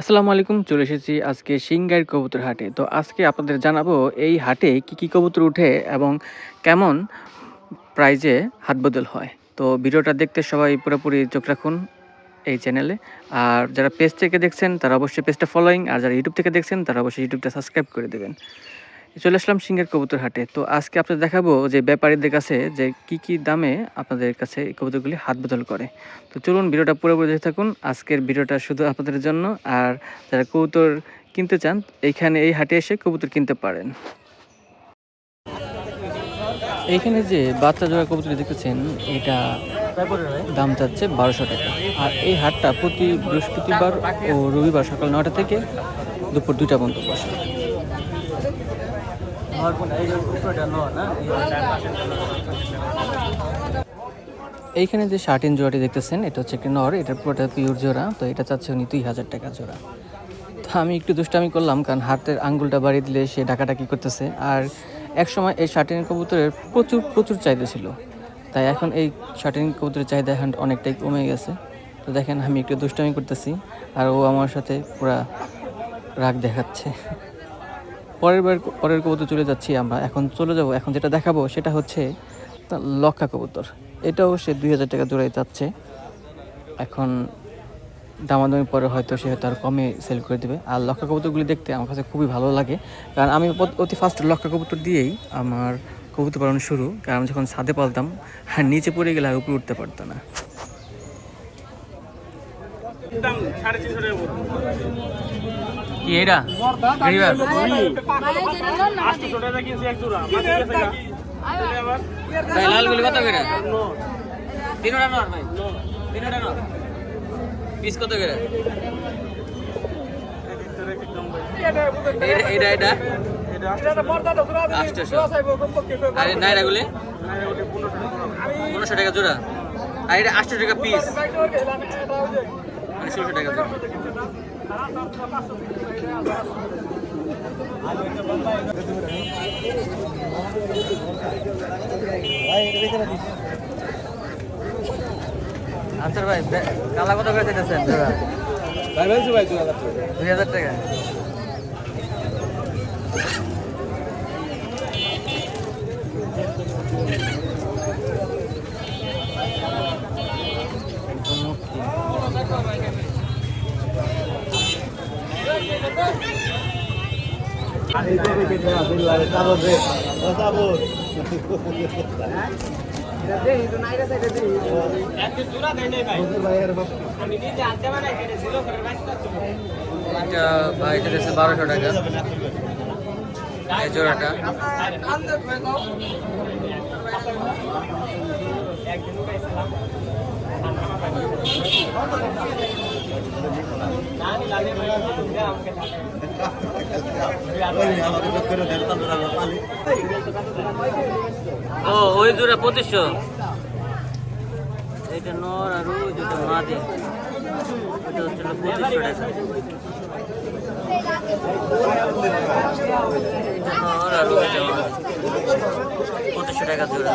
আসসালামু আলাইকুম, চলে এসেছি আজকে সিংগাইর কবুতর হাটে। তো আজকে আপনাদের জানাব এই হাটে কি কি কবুতর উঠে এবং কেমন প্রাইজে হাত বদল হয়। তো ভিডিওটা দেখতে সবাই পুরোপুরি চোখ রাখুন এই চ্যানেলে। আর যারা পেজ থেকে দেখছেন, তারা অবশ্যই পেজটা ফলোয়িং আর যারা ইউটিউব থেকে দেখছেন, তারা অবশ্যই ইউটিউবটা সাবস্ক্রাইব করে দেবেন। চলে আসলাম সিংহের কবুতর হাটে তো আজকে আপনাদের দেখাবো যে ব্যাপারীদের কাছে যে কি কি দামে আপনাদের কাছে এই কবুতরগুলি হাত বদল করে। তো চলুন ভিডিওটা পুরোপুরি দেখতে থাকুন। আজকের ভিডিওটা শুধু আপনাদের জন্য। আর যারা কবুতর কিনতে চান, এইখানে এই হাটে এসে কবুতর কিনতে পারেন। এইখানে যে বাচ্চা জোড়া কবুতর দেখতেছেন, এটা দাম চাচ্ছে বারোশো টাকা। আর এই হাটটা প্রতি বৃহস্পতিবার ও রবিবার সকাল নটা থেকে দুপুর দুইটা পর্যন্ত বসে। এইখানে যে শার্টিন জোড়াটি দেখতেছেন, এটা হচ্ছে একটা নর, এটা পুরোটা পিওর জোড়া, তো এটা চাচ্ছে উনি দুই হাজার টাকা জোড়া। তো আমি একটু দুষ্টামি করলাম, কারণ হাতের আঙ্গুলটা বাড়িয়ে দিলে সে ডাকাডাকি করতেছে। আর এক সময় এই শার্টিন কবুতরের প্রচুর প্রচুর চাহিদা ছিল। তাই এখন এই শার্টিন কবুতরের চাহিদা এখন অনেকটাই কমে গেছে। তো দেখেন, আমি একটু দুষ্টামি করতেছি, আর ও আমার সাথে পুরা রাগ দেখাচ্ছে। পরের বার পরের কবুতর চলে যাচ্ছি আমরা। এখন চলে যাব, এখন যেটা দেখাবো সেটা হচ্ছে তা লক্ষা কবুতর। এটাও সে দুই হাজার টাকা জোড়াই যাচ্ছে। এখন দামাদামি পরে হয়তো সে হয়তো আর কমে সেল করে দেবে। আর লক্ষা কবুতরগুলি দেখতে আমার কাছে খুবই ভালো লাগে। কারণ আমি অতি ফার্স্ট লক্ষা কবুতর দিয়েই আমার কবুতর পালন শুরু। কারণ যখন ছাদে পালতাম আর নিচে পড়ে গেলে আর উপরে উঠতে পারতো না। কি এটা? গরিবার ভাই লালগুলি কত করে? তিনটা নর ভাই। তিনটা নর পিস কত করে? এটা এটা এটা? আটশোশো আর পনেরোশো টাকা জোড়া। আর এটা আটশো টাকা পিস মানে ষোলোশো টাকা জোড়া আনসার ভাই কালা কত করে চাইতেছেন? ভাই ভাই দুই হাজার টাকা দুই হাজার টাকা একদম মুক্তি। এটা ভাই এটা দিচ্ছে বারোশো টাকা। এই জোড়াটা। ও, ওই জোড়া পঁচিশশো। এটা নর আর ওই দুটো মাদি। ওটা হচ্ছে পঁচিশশো টাকা। পঁচিশশো টাকা জোড়া।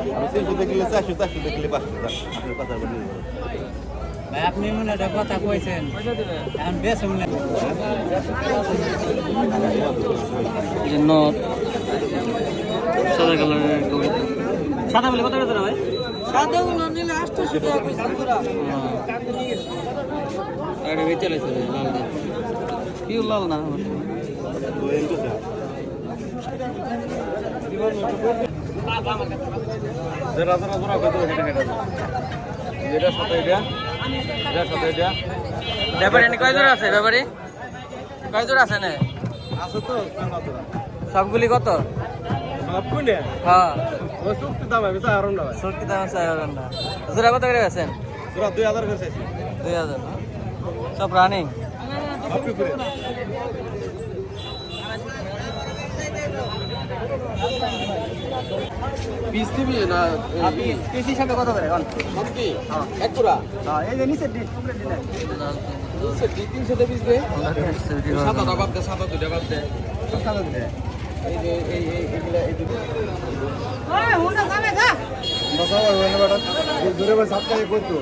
আমি তিনশো দেখলে চারশো চারশো দেখলে পাঁচশো আপনার কথা বলি ভাই আপনি মনে একটা কথা কইছেন। এখন বেশ মনে নথ সাদা কালারের সাদা বলে কত জোড়া ভাই? সাদাগুলো নিলে আটশো টাকা বেচে লাইছে লাল পিওর লাল না যেটা যেটা জোড়া কত সাথে এটা এটা সাথে এটা ব্যাপারে এনে কয় জোড়া আছে ব্যাপারে? কয় জোড়া আছে না আছে তো সবগুলি কত? সব কোনে হ্যাঁ। ওই চুক্তি দাম হবে চার না সত্যি দাম আছে জোড়া কত করে বেছেন জোড়া হাজার করে চাইছি। দুই হাজার না? সব রানিং? আপনি করে পিস দিবি না পিস হিসাবে কত করে কোন সব কি? এক পুরা? হ্যাঁ এই যে নিচে ডিট নিচে দুই তিনশো দে পিস দে সাদা বাদ দে। সাদা দুটা বাদ দে। এই যে এই এই এগুলা এই দুটো দূরে বসে সাত টাকা করতো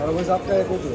আর বসে সাত টাকা করতো